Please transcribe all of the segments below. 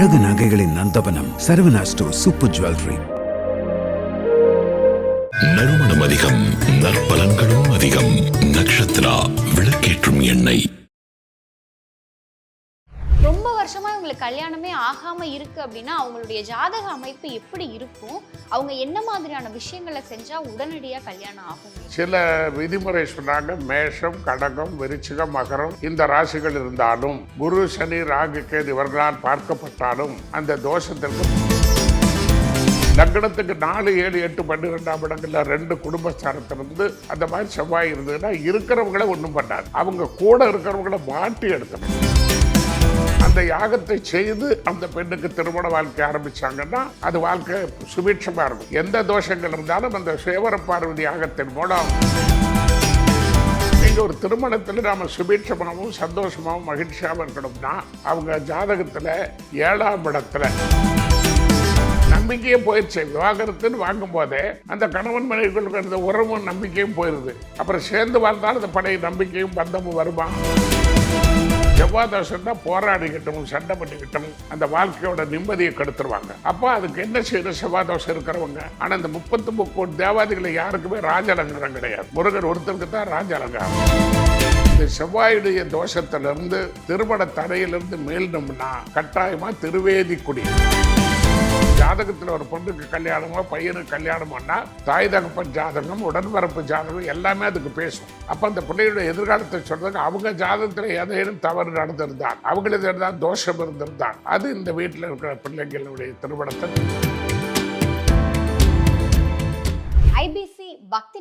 அழகு நகைகளின் நந்தபனம் சரவணா சூப்பர் ஜுவல்லரி. நறுமணம் அதிகம் நற்பலன்களும் அதிகம். நக்ஷத்ரா விளக்கேற்றும் எண்ணெய். ரொம்ப வருஷமா இவங்களுக்கு கல்யாணமே ஆகாம இருக்கு அப்படின்னா அவங்களுடைய ஜாதக அமைப்பு எப்படி இருக்கும்? அவங்க என்ன மாதிரியான விஷயங்களை செஞ்சா உடனடியா கல்யாணம் ஆகும்? சில விதிமுறை சொன்னாங்க. மேஷம் கடகம் விருச்சிகம் மகரம் இந்த ராசிகள் இருந்தாலும் குரு சனி ராகு கேது இவர்களால் பார்க்கப்பட்டாலும் அந்த தோஷத்திற்கு லக்னத்துக்கு நாலு ஏழு எட்டு பன்னிரெண்டாம் இடங்கள்ல ரெண்டு குடும்பஸ்தானத்திலிருந்து அந்த மாதிரி செவ்வாய் இருந்ததுன்னா இருக்கிறவங்கள ஒன்றும் பண்ணாது. அவங்க கூட இருக்கிறவங்கள மாட்டி எடுக்கணும். அந்த யாகத்தை செய்து அந்த பெண்ணுக்கு திருமண வாழ்க்கை ஆரம்பிச்சாங்கன்னா அது வாழ்க்கை சுபீட்சமா இருக்கும். எந்த தோஷங்கள் இருந்தாலும் அந்த சேவர பார்வதி யாகத்தின் மூலம் நீங்க ஒரு திருமணத்தில் நாம சுபீட்சமாகவும் சந்தோஷமாகவும் மகிழ்ச்சியாகவும் இருக்கணும்னா அவங்க ஜாதகத்தில் ஏழாம் இடத்துல நம்பிக்கையே போயிடுச்சு. விவாகரத்துன்னு வாங்கும் போதே அந்த கணவன் மனைவிகளுக்கு அந்த உறவும் நம்பிக்கையும் போயிருது. அப்புறம் சேர்ந்து வாழ்ந்தாலும் அந்த பழைய நம்பிக்கையும் பந்தமும் வருமா? செவ்வாதோஷம் தான் போராடிக்கிட்டும் சண்டை பண்ணிக்கிட்டும் அந்த வாழ்க்கையோட நிம்மதியை கெடுத்துருவாங்க. அப்போ அதுக்கு என்ன செய்யணும் செவ்வாதோஷம் இருக்கிறவங்க? ஆனால் இந்த முப்பத்து முக்கோடி தேவாதிகளை யாருக்குமே ராஜாலங்காரம் கிடையாது. முருகன் ஒருத்தருக்கு தான் ராஜலங்கம் இந்த செவ்வாயுடைய தோஷத்திலிருந்து திருமண தடையிலிருந்து மீளணும்னா கட்டாயமாக திருவேதிக்குடி. ஜாதகத்தில் ஒரு பொண்ணுக்கு கல்யாணமோ பையனுக்கு கல்யாணம்னா தாய் தகப்பன் ஜாதகம் உடன்பிறப்பு ஜாதகம் எல்லாமே அதுக்கு பேசும். அப்போ அந்த பிள்ளையோட எதிர்காலத்தை சொல்றதுக்கு அவங்க ஜாதகத்தில் ஏதேனும் தவறு நடந்திருந்தால் அவங்களுக்கு தான் தோஷம் இருந்திருந்தால் அது இந்த வீட்டில் இருக்கிற பிள்ளைங்களுடைய திருமணத்தை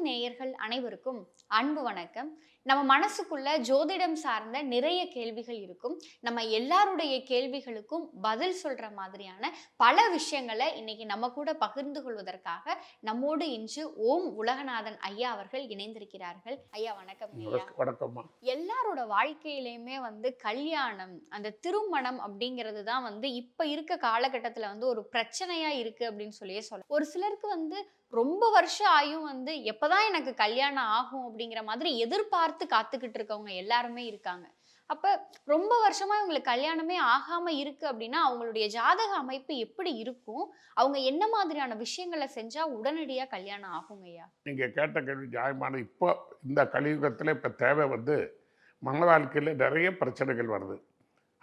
நேயர்கள் அனைவருக்கும் அன்பு வணக்கம். நம்ம மனசுக்குள்ள ஜோதிடம் சார்ந்த நிறைய கேள்விகள் இருக்கும். நம்ம எல்லாருடைய கேள்விகளுக்கும் பதில் சொல்ற மாதிரியான பல விஷயங்களை இன்னைக்கு நம்ம கூட பகிர்ந்து கொள்வதற்காக நம்மோடு இன்று ஓம் உலகநாதன் ஐயா அவர்கள் இணைந்திருக்கிறார்கள். ஐயா வணக்கம் ஐயா. வணக்கம்மா. எல்லாரோட வாழ்க்கையிலையுமே வந்து கல்யாணம் அந்த திருமணம் அப்படிங்கிறது தான் வந்து இப்ப இருக்க காலகட்டத்துல வந்து ஒரு பிரச்சனையா இருக்கு அப்படின்னு சொல்லியே சொல்ல ஒரு சிலருக்கு வந்து ரொம்ப வருஷம் ஆயும் வந்து எப்போதான் எனக்கு கல்யாணம் ஆகும் அப்படிங்கிற மாதிரி எதிர்பார்த்து காத்துக்கிட்டு இருக்கவங்க எல்லாருமே இருக்காங்க. அப்ப ரொம்ப வருஷமா இவங்களுக்கு கல்யாணமே ஆகாம இருக்கு அப்படின்னா அவங்களுடைய ஜாதக அமைப்பு எப்படி இருக்கும்? அவங்க என்ன மாதிரியான விஷயங்களை செஞ்சா உடனடியா கல்யாணம் ஆகும் ஐயா? நீங்கள் கேட்ட கேள்வி நியாயமான இப்போ இந்த கலியுகத்தில் இப்போ தேவை வந்து மன வாழ்க்கையில் நிறைய பிரச்சனைகள் வருது.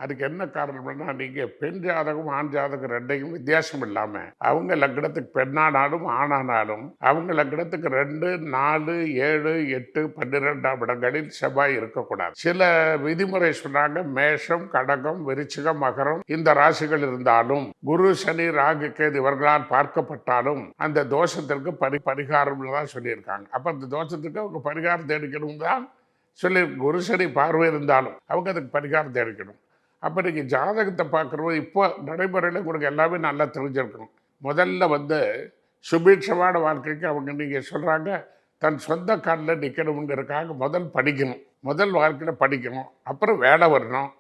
அதுக்கு என்ன காரணம்னா நீங்கள் பெண் ஜாதகம் ஆண் ஜாதகம் ரெண்டையும் வித்தியாசம் இல்லாமல் அவங்க லக்னத்துக்கு பெண்ணானாலும் ஆணானாலும் அவங்க லக்னத்துக்கு ரெண்டு நாலு ஏழு எட்டு பன்னிரெண்டாம் இடங்களில் செவ்வாய் இருக்கக்கூடாது. சில விதிமுறை சொன்னாங்க மேஷம் கடகம் விருச்சிகம் மகரம் இந்த ராசிகள் இருந்தாலும் குரு சனி ராகு கேது இவர்களால் பார்க்கப்பட்டாலும் அந்த தோஷத்திற்கு பரி பரிகாரம்னு தான் சொல்லியிருக்காங்க. அப்போ அந்த தோஷத்துக்கு அவங்க பரிகாரம் தேடிக்கணும் தான் சொல்லி குரு சனி பார்வை இருந்தாலும் அவங்க அதுக்கு பரிகாரம் தேடிக்கணும். அப்போ நீங்கள் ஜாதகத்தை பார்க்குறபோது இப்போ நடைமுறையில் உங்களுக்கு எல்லாமே நல்லா தெரிஞ்சிருக்கணும். முதல்ல வந்து சுபீட்சமான வாழ்க்கைக்கு அவங்க நீங்கள் சொல்கிறாங்க தன் சொந்த காலில் நிற்கணுங்கிறதுக்காக முதல் படிக்கணும். முதல் வாழ்க்கையில் படிக்கணும். அப்புறம் வேலை வரணும்.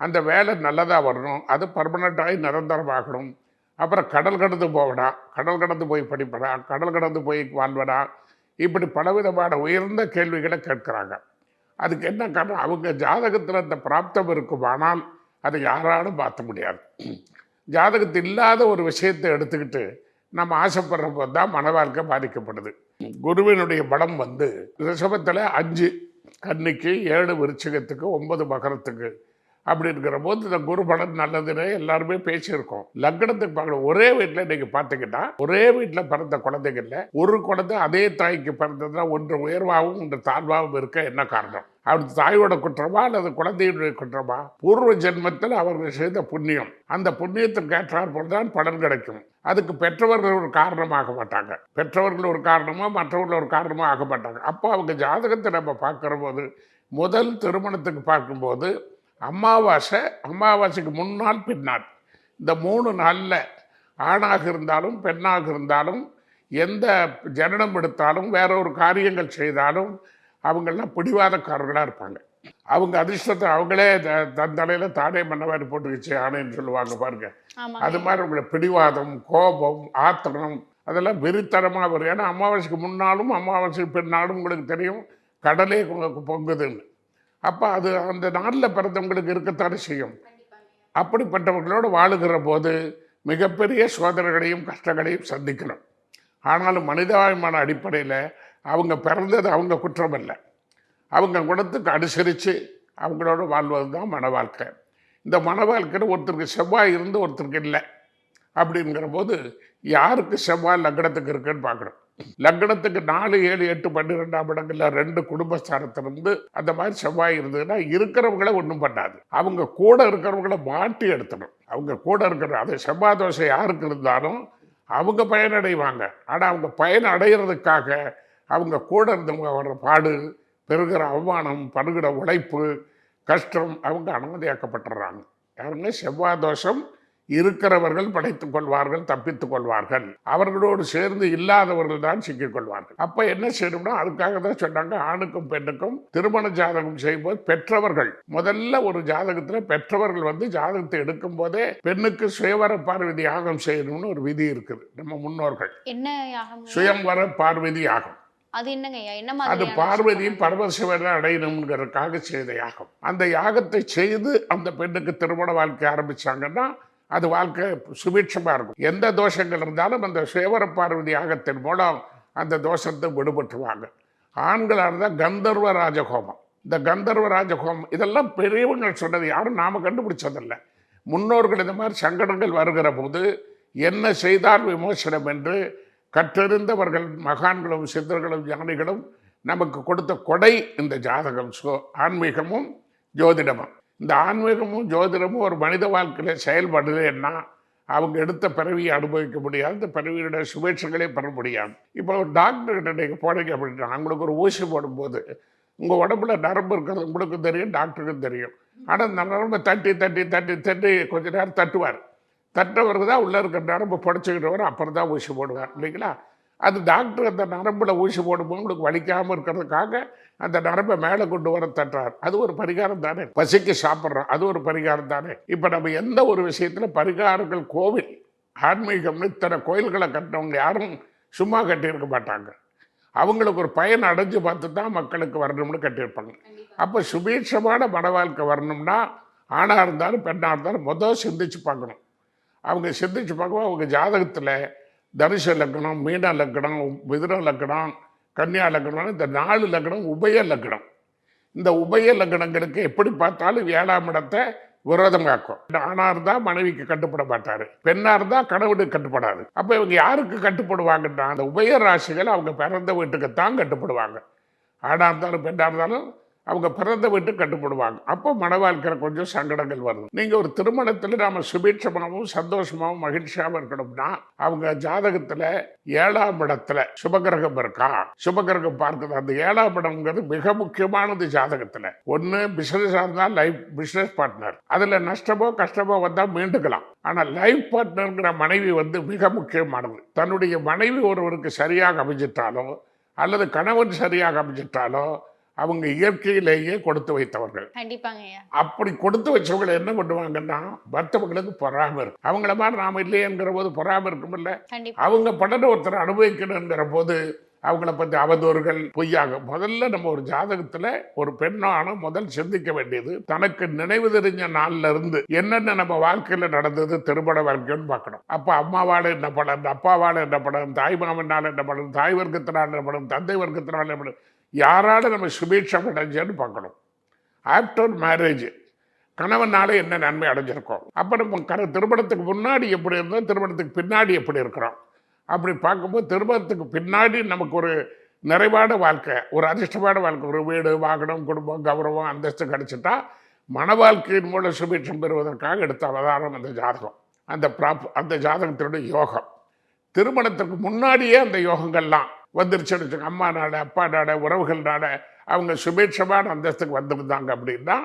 அந்த வேலை நல்லதாக வரணும். அது பர்மனெண்ட்டாகி நிரந்தரமாகணும் அப்புறம் கடல் கடந்து போவடா கடல் கடந்து போய் படிப்படா. கடல் கடந்து போய் வாழ்வடா. இப்படி பலவிதமான உயர்ந்த கேள்விகளை கேட்குறாங்க. அதுக்கு என்ன காரணம்? அவங்க ஜாதகத்தில் அந்த பிராப்தம் இருக்குமானால் அதை யாராலும் மாற்ற முடியாது. ஜாதகத்தில் இல்லாத ஒரு விஷயத்தை எடுத்துக்கிட்டு நம்ம ஆசைப்படுற போது தான் மன வாழ்க்கை பாதிக்கப்படுது. குருவினுடைய படம் வந்து ரிஷபத்தில் அஞ்சு கன்னிக்கு ஏழு விருச்சிகத்துக்கு ஒன்பது மகரத்துக்கு அப்படி இருக்கிற போது இந்த குரு படம் நல்லதுன்னு எல்லாருமே பேசியிருக்கோம். லக்னத்துக்கு பார்க்கணும். ஒரே வீட்டில் இன்றைக்கி பார்த்தீங்கன்னா ஒரே வீட்டில் பிறந்த குழந்தைகள்ல ஒரு குழந்தை அதே தாய்க்கு பிறந்ததுன்னா ஒன்று உயர்வாகவும் ஒன்று தாழ்வாகவும் இருக்க என்ன காரணம்? அப்படி தாயோட குற்றமா அல்லது குழந்தையுடைய குற்றமா? பூர்வ ஜென்மத்தில் அவர்கள் செய்த புண்ணியம். அந்த புண்ணியத்திற்கு ஏற்றாற் போல்தான் பலன் கிடைக்கும். அதுக்கு பெற்றவர்கள் ஒரு காரணமாக மாட்டாங்க. பெற்றவர்கள் ஒரு காரணமோ மற்றவர்கள் ஒரு காரணமோ ஆக மாட்டாங்க. அப்போ அவங்க ஜாதகத்தை நம்ம பார்க்குற போது முதல் திருமணத்துக்கு பார்க்கும்போது அமாவாசை அமாவாசைக்கு முன்னாள் பின்னால். இந்த மூணு நாளில் ஆணாக இருந்தாலும் பெண்ணாக இருந்தாலும் எந்த ஜனனம் எடுத்தாலும் வேற ஒரு காரியங்கள் செய்தாலும் அவங்கெல்லாம் பிடிவாதக்காரர்களாக இருப்பாங்க. அவங்க அதிர்ஷ்டத்தை அவங்களே தன் தலையில் தானே மன்னவாரி போட்டுக்கிச்சு ஆணைன்னு சொல்லுவாங்க பாருங்க. அது மாதிரி உங்களை பிடிவாதம் கோபம் ஆத்திரம் அதெல்லாம் வெறித்தனமாக வரும். ஏன்னா அமாவாசைக்கு முன்னாலும் அமாவாசைக்கு பின்னாலும் உங்களுக்கு தெரியும் கடலே உங்களுக்கு பொங்குதுன்னு. அப்போ அது அந்த நாளில் பிறந்தவங்களுக்கு இருக்கத்தானே செய்யும். அப்படிப்பட்டவர்களோடு வாழுகிற போது மிகப்பெரிய சோதனைகளையும் கஷ்டங்களையும் சந்திக்கணும். ஆனாலும் மனிதாபிமான அடிப்படையில் அவங்க பிறந்தது அவங்க குற்றம் இல்லை அவங்க குணத்துக்கு அனுசரித்து அவங்களோட வாழ்வது தான் மன வாழ்க்கை. இந்த மன வாழ்க்கையில் ஒருத்தருக்கு செவ்வாய் இருந்து ஒருத்தருக்கு இல்லை அப்படிங்கிற போது யாருக்கு செவ்வாய் லக்னத்துக்கு இருக்குன்னு பார்க்குறோம் லக்னத்துக்கு நாலு ஏழு எட்டு பன்னிரெண்டாம் இடங்களில் ரெண்டு குடும்பஸ்தானத்திலிருந்து அந்த மாதிரி செவ்வாய் இருந்ததுன்னா இருக்கிறவங்கள ஒன்றும் பண்ணாது. அவங்க கூட இருக்கிறவங்கள மாட்டி எடுத்தணும் அவங்க கூட இருக்கிற அது செவ்வாய் தோசை யாருக்கு இருந்தாலும் அவங்க பயனடைவாங்க. ஆனால் அவங்க பயன் அடைகிறதுக்காக அவங்க கூட இருந்தவங்க வர்ற பாடு பெறுகிற அவமானம் படுகிற உழைப்பு கஷ்டம் அவங்க அனுமதியாக்கப்பட்டுறாங்க. யாருங்க செவ்வாய் தோஷம் இருக்கிறவர்கள் படைத்துக் கொள்வார்கள் தப்பித்துக் கொள்வார்கள். அவர்களோடு சேர்ந்து இல்லாதவர்கள் தான் சிக்கிக் கொள்வார்கள். அப்ப என்ன செய்யணும்னா அதுக்காக தான் சொன்னாங்க ஆணுக்கும் பெண்ணுக்கும் திருமண ஜாதகம் செய்யும்போது பெற்றவர்கள் முதல்ல ஒரு ஜாதகத்துல பெற்றவர்கள் வந்து ஜாதகத்தை எடுக்கும் போதே பெண்ணுக்கு சுயவர பார்வதி யாகம் செய்யணும்னு ஒரு விதி இருக்குது. நம்ம முன்னோர்கள். என்ன யாகம்? சுயம்வர பார்வதி யாகம். அது என்னங்க என்ன அது பார்வதியும் பரமசிவனை அடையணுங்கிறதுக்காக செய்த யாகம் அந்த யாகத்தை செய்து அந்த பெண்ணுக்கு திருமண வாழ்க்கை ஆரம்பிச்சாங்கன்னா அது வாழ்க்கை சுபீட்சமா இருக்கும். எந்த தோஷங்கள் இருந்தாலும் அந்த சுயவர பார்வதி யாகத்தின் மூலம் அந்த தோஷத்தை விடுபட்டுருவாங்க ஆண்களாக இருந்தால் கந்தர்வ ராஜஹோமம் இந்த கந்தர்வ ராஜஹோமம் இதெல்லாம் பெரியவங்க சொன்னது யாரும் நாம கண்டுபிடிச்சதில்லை. முன்னோர்கள் இந்த மாதிரி சங்கடங்கள் வருகிற போது என்ன செய்தால் விமோசனம் என்று கற்றறிந்தவர்கள் மகான்களும் சித்தர்களும் ஞானிகளும் நமக்கு கொடுத்த கொடை இந்த ஜாதகம். ஸோ ஆன்மீகமும் ஜோதிடமும். இந்த ஆன்மீகமும் ஜோதிடமும் ஒரு மனித வாழ்க்கையில் செயல்படுதுன்னா அவங்க எடுத்த பிறவியை அனுபவிக்க முடியாது இந்த பிறவியோட சுபேட்சங்களே பெற முடியாது. இப்போ ஒரு டாக்டர்கிட்ட நீங்கள் போனீங்க அப்படின்னா அவங்களுக்கு ஒரு ஊசி போடும்போது உங்கள் உடம்புல நரம்பு இருக்கிறது உங்களுக்கும் தெரியும் டாக்டருக்கும் தெரியும். ஆனால் அந்த நரம்பை தட்டி தட்டி தட்டி தட்டி கொஞ்ச நேரம் தட்டுவார். தட்டுறவருக்கு தான் உள்ளே இருக்கிற நரம்பு புடச்சிக்கிட்டவர் அப்புறம் தான் ஊசி போடுவார் இல்லைங்களா? அது டாக்டர் அந்த நரம்பில் ஊசி போடும்போது உங்களுக்கு வலிக்காமல் இருக்கிறதுக்காக அந்த நரம்பை மேலே கொண்டு வர தட்டுறார். அது ஒரு பரிகாரம் தானே? பசிக்கு சாப்பிட்றோம் அது ஒரு பரிகாரம் தானே? இப்போ நம்ம எந்த ஒரு விஷயத்தில் பரிகாரங்கள் கோவில் ஆன்மீகம்னு இத்தனை கோயில்களை கட்டினவங்க யாரும் சும்மா கட்டியிருக்க மாட்டாங்க. அவங்களுக்கு ஒரு பயன் அடைஞ்சு பார்த்து தான் மக்களுக்கு வரணும்னு கட்டியிருப்பாங்க. அப்போ சுபீட்சமான மன வாழ்க்கை வரணும்னா ஆணாக இருந்தாலும் பெண்ணாக இருந்தாலும் முதல் சிந்திச்சு பார்க்கணும். அவங்க சிந்திச்சு பார்க்கும்போது அவங்க ஜாதகத்தில் தனுஷ லக்னம் மீன லக்னம் மிதுன லக்னம் கன்னியா லக்னம் இந்த நாலு லக்னம் உபய லக்னம். இந்த உபய லக்னங்களுக்கு எப்படி பார்த்தாலும் ஏழாம் இடத்தை விரோதம் காக்கும். ஆணாக இருந்தால் மனைவிக்கு கட்டுப்பட மாட்டார். பெண்ணாக இருந்தால் கணவனுக்கு கட்டுப்படாது. அப்போ இவங்க யாருக்கு கட்டுப்படுவாங்கன்னா அந்த உபய ராசிகள் அவங்க பிறந்த வீட்டுக்கு தான் கட்டுப்படுவாங்க. ஆணாக இருந்தாலும் பெண்ணாக இருந்தாலும் அவங்க பிறந்த விட்டு கட்டுப்படுவாங்க. அப்போ மன வாழ்க்கையில் கொஞ்சம் சங்கடங்கள் வருது. நீங்கள் ஒரு திருமணத்தில் நாம் சுபீட்சமாகவும் சந்தோஷமாகவும் மகிழ்ச்சியாகவும் இருக்கணும்னா அவங்க ஜாதகத்தில் ஏழாம் இடத்துல சுபகிரகம் இருக்கா? சுபகிரகம் பார்க்குது. அந்த ஏழாம் இடம்ங்கிறது மிக முக்கியமானது ஜாதகத்தில். ஒன்று பிஸ்னஸாக இருந்தால் லைஃப் பிஸ்னஸ் பார்ட்னர் அதில் நஷ்டமோ கஷ்டமோ வந்தால் மீண்டுக்கலாம். ஆனால் லைஃப் பார்ட்னருங்கிற மனைவி வந்து மிக முக்கியமானது. தன்னுடைய மனைவி ஒருவருக்கு சரியாக அமைஞ்சிட்டாலோ அல்லது கணவன் சரியாக அமைஞ்சிட்டாலோ அவங்க இயற்கையிலேயே கொடுத்து வைத்தவர்கள். அப்படி கொடுத்து வச்சவங்களை என்ன பண்ணுவாங்கன்னா மற்றவங்களுக்கு பொறாம இருக்கும். அவங்கள மாதிரி நாம இல்லையேங்கிற போது பொறாம இருக்குமில்ல? அவங்க படத்தை ஒருத்தர் அனுபவிக்கணுங்கிற போது அவங்கள பற்றி அவதூறுகள் பொய்யாக முதல்ல நம்ம ஒரு ஜாதகத்தில் ஒரு பெண்ணான முதல் சிந்திக்க வேண்டியது தனக்கு நினைவு தெரிஞ்ச நாள்ல இருந்து என்னென்ன நம்ம வாழ்க்கையில் நடந்தது திருமண வாழ்க்கைன்னு பார்க்கணும். அப்போ அம்மாவால் என்ன படம் அப்பாவால் என்ன படம் தாய் மாமனால் என்ன படம் தாய் வர்க்கத்தினால் என்ன படம் தந்தை வர்க்கத்தினால் என்ன படம் யாரால் நம்ம சுபீட்சம் அடைஞ்சேன்னு பார்க்கணும். ஆஃப்டர் மேரேஜ் கணவனால் என்ன நன்மை அடைஞ்சிருக்கோம்? அப்போ நம்ம கர திருமணத்துக்கு முன்னாடி எப்படி இருந்தோம்? திருமணத்துக்கு பின்னாடி எப்படி இருக்கிறோம்? அப்படி பார்க்கும்போது திருமணத்துக்கு பின்னாடி நமக்கு ஒரு நிறைவான வாழ்க்கை ஒரு அதிர்ஷ்டமான வாழ்க்கை. ஒரு வீடு வாகனம் குடும்பம் கௌரவம் அந்தஸ்து கிடச்சிட்டா மன வாழ்க்கையின் மூலம் சுபீட்சம் பெறுவதற்காக எடுத்த அவதாரம் அந்த ஜாதகம். அந்த ப்ராப் அந்த ஜாதகத்தினுடைய யோகம். திருமணத்துக்கு முன்னாடியே அந்த யோகங்கள்லாம். வந்துருச்சுன்னு வச்சுக்கோங்க அம்மா நாட அப்பா நாட உறவுகள் நாட அவங்க சுபேட்சமான அந்தஸ்துக்கு வந்திருந்தாங்க அப்படின்னா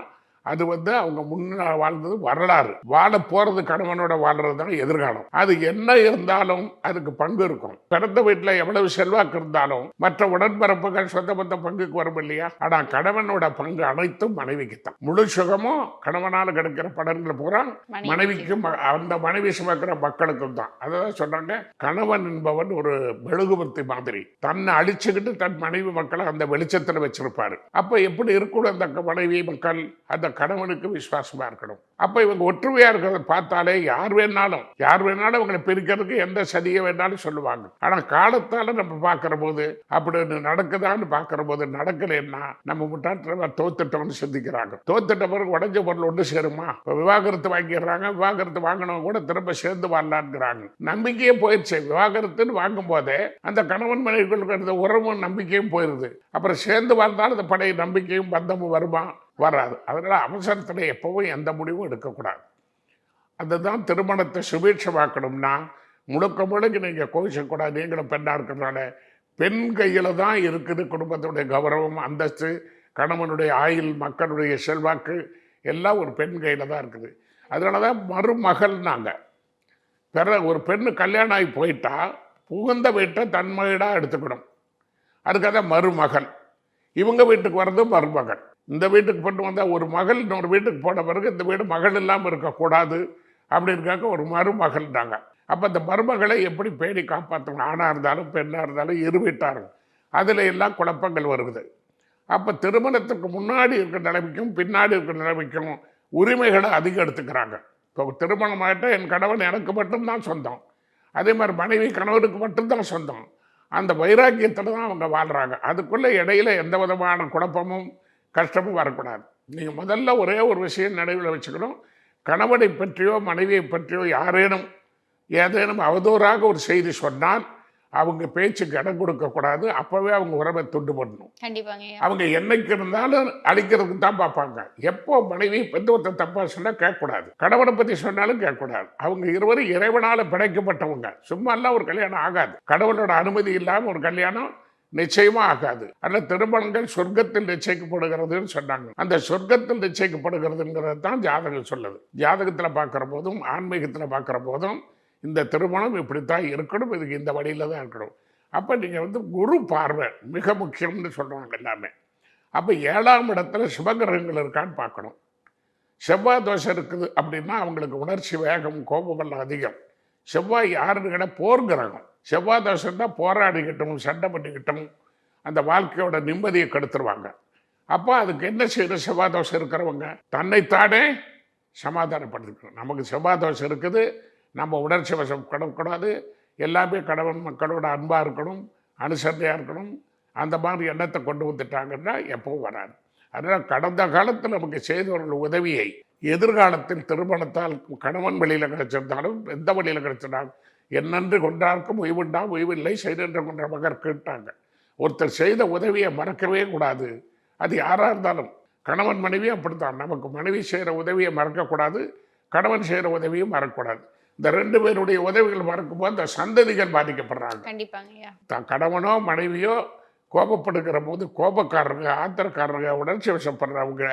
அது வந்து அவங்க முன்ன வாழ்ந்தது வரலாறு. வாழ போறது கணவனோட வாழ்றது தான் எதிர்காலம். அது என்ன இருந்தாலும் அதுக்கு பங்கு இருக்கும். பிறந்த வீட்டில் எவ்வளவு செல்வாக்கு இருந்தாலும் மற்ற உடன்பிறப்புகள் சொந்த பந்த பங்குக்கு வரும் இல்லையா? ஆனா கணவனோட பங்கு அனைத்தும் மனைவிக்கு தான் முழு சுகமும் கணவனால் கிடைக்கிற படங்கள் பூரா மனைவிக்கு. மனைவிக்கும் அந்த மனைவி சுமக்கிற மக்களுக்கும் தான். அதான் சொன்னாங்க கணவன் என்பவன் ஒரு மெழுகுபர்த்தி மாதிரி. தன்னை அழிச்சுக்கிட்டு தன் மனைவி மக்களை அந்த வெளிச்சத்தில் வச்சிருப்பாரு. அப்ப எப்படி இருக்கணும் அந்த மனைவி மக்கள்? அந்த கணவனுக்கு விசுவாசமா இருக்கணும். அப்ப இவங்க ஒற்றுமையா இருக்கிறத பார்த்தாலே யார் வேணாலும் யார் வேணாலும் இவங்களை பிரிக்கிறதுக்கு எந்த சதியை வேணாலும் சொல்லுவாங்க. ஆனா காலத்தால நம்ம பார்க்கிற போது அப்படி நடக்குதான்னு பார்க்கிற போது நடக்கலைன்னா நம்ம முட்டாட்டமா தோத்துட்டோம்னு சிந்திக்கிறாங்க. தோத்துட்ட பிறகு உடஞ்ச பொருள் ஒன்று சேருமா? இப்போ விவாகரத்து வாங்கிடுறாங்க விவாகரத்து வாங்கினவங்க கூட திரும்ப சேர்ந்து வரலான்ங்கிறாங்க நம்பிக்கையே போயிடுச்சு விவாகரத்துன்னு வாங்கும் போதே அந்த கணவன் மனைவிகளுக்கு அந்த உறவும் நம்பிக்கையும் போயிருது. அப்புறம் சேர்ந்து வாழ்ந்தாலும் அந்த பழைய நம்பிக்கையும் பந்தமும் வருமா? வராது. அதனால் அவசரத்தில் எப்போவும் எந்த முடிவும் எடுக்கக்கூடாது. அதுதான் திருமணத்தை சுபீட்சமாக்கணும்னா முழுக்க முழுக்க நீங்கள் கோவிச்சக்கூடாது நீங்களும் பெண்ணாக இருக்கிறனால பெண் கையில் தான் இருக்குது குடும்பத்துடைய கௌரவம் அந்தஸ்து கணவனுடைய ஆயுள் மக்களுடைய செல்வாக்கு எல்லாம் ஒரு பெண் கையில் தான் இருக்குது. அதனால தான் மருமகள் நாங்கள் பிற ஒரு பெண்ணு கல்யாணம் ஆகி போயிட்டா புகுந்த வீட்டை தன்மையிடாக எடுத்துக்கணும். அதுக்காக தான் மருமகள். இவங்க வீட்டுக்கு வர்றது மருமகள். இந்த வீட்டுக்கு போட்டு வந்தால் ஒரு மகள் இன்னொரு வீட்டுக்கு போன பிறகு இந்த வீடு மகள் இல்லாமல் இருக்கக்கூடாது அப்படின்னுக்காக ஒரு மருமகள்ன்றாங்க அப்போ இந்த மருமகளை எப்படி பேணி காப்பாற்றணும் ஆணாக இருந்தாலும் பெண்ணாக இருந்தாலும் இரு வீட்டார்கள். அதில் எல்லாம் குழப்பங்கள் வருது. அப்போ திருமணத்துக்கு முன்னாடி இருக்கிற நிலைமைக்கும் பின்னாடி இருக்கிற நிலைமைக்கும் உரிமைகளை அதிகம் எடுத்துக்கிறாங்க. இப்போ திருமணம் ஆகிட்டால் என் கணவன் எனக்கு மட்டும்தான் சொந்தம். அதே மாதிரி மனைவி கணவனுக்கு மட்டும்தான் சொந்தம். அந்த வைராக்கியத்தில் தான் அவங்க வாழ்கிறாங்க அதுக்குள்ளே இடையில எந்த விதமான குழப்பமும் கஷ்டமும் வரக்கூடாது. நீங்கள் முதல்ல ஒரே ஒரு விஷயம் நினைவில் வச்சுக்கணும். கணவனை பற்றியோ மனைவியை பற்றியோ யாரேனும் ஏதேனும் அவதூறாக ஒரு செய்தி சொன்னால் அவங்க பேச்சுக்கு இடம் கொடுக்கக்கூடாது அப்போவே அவங்க உறவை துண்டு பண்ணணும். அவங்க என்னைக்கு இருந்தாலும் அழிக்கிறதுக்கு தான் பார்ப்பாங்க. எப்போ மனைவி பெந்து ஒருத்தர் தப்பா சொன்னா கேட்கக்கூடாது. கணவனை பத்தி சொன்னாலும் கேட்கக்கூடாது. அவங்க இருவரும் இறைவனால பிணைக்கப்பட்டவங்க. சும்மா எல்லாம் ஒரு கல்யாணம் ஆகாது. கடவுளோட அனுமதி இல்லாம ஒரு கல்யாணம் நிச்சயமா ஆகாது ஆனால் திருமணங்கள் சொர்க்கத்தில் நிச்சயிக்கப்படுகிறதுன்னு சொன்னாங்க. அந்த சொர்க்கத்தில் நிச்சயிக்கப்படுகிறதுங்கிறது தான் ஜாதகம் சொல்லுது. ஜாதகத்தில் பார்க்குற போதும் ஆன்மீகத்தில் பார்க்குற போதும் இந்த திருமணம் இப்படித்தான் இருக்கணும். இதுக்கு இந்த வழியில் தான் இருக்கணும். அப்போ நீங்கள் வந்து குரு பார்வை மிக முக்கியம்னு சொல்கிறாங்க எல்லாமே. அப்போ ஏழாம் இடத்துல சிவகிரகங்கள் இருக்கான்னு பார்க்கணும். செவ்வாய் தோஷை இருக்குது அப்படின்னா அவங்களுக்கு உணர்ச்சி வேகம் கோபமெல்லாம் அதிகம். செவ்வாய் யாருன்னு கிட போர் கிரகம் செவ்வாய் தோஷம் தான் போராடிக்கிட்டும் சண்டை பண்ணிக்கிட்டோம் அந்த வாழ்க்கையோட நிம்மதியை கெடுத்துருவாங்க. அப்போ அதுக்கு என்ன செய்யணும் செவ்வாய் தோஷம் இருக்கிறவங்க? தன்னைத்தானே சமாதானப்படுத்திக்கணும். நமக்கு செவ்வாய் தோஷம் இருக்குது நம்ம உணர்ச்சி வசம் கடக்கூடாது எல்லாமே கடவுள் மக்களோட அன்பாக இருக்கணும் அனுசரணையாக இருக்கணும் அந்த மாதிரி எண்ணத்தை கொண்டு வந்துட்டாங்கன்னா எப்பவும் வராது. அதனால் கடந்த காலத்தில் நமக்கு செய்தவர்கள் உதவியை எதிர்காலத்தில் திருமணத்தால் கணவன் வழியில் கிடைச்சிருந்தாலும் எந்த வழியில் கிடைச்சிருந்தாலும் என்னென்று கொண்டார்க்கும் ஓய்வுண்டா ஓய்வில்லை செய்தென்று கொண்ட மகர் கேட்டாங்க. ஒருத்தர் செய்த உதவியை மறக்கவே கூடாது. அது யாராக இருந்தாலும். கணவன் மனைவி அப்படித்தான். நமக்கு மனைவி செய்கிற உதவியை மறக்கக்கூடாது கணவன் செய்கிற உதவியும் மறக்கக்கூடாது. இந்த ரெண்டு பேருடைய உதவிகள் மறக்கும்போது அந்த சந்ததிகள் பாதிக்கப்படுறாங்க. தான் கணவனோ மனைவியோ கோபப்படுகிற போது கோபக்காரங்க ஆத்திரக்காரங்க உணர்ச்சி வசப்படுறவங்க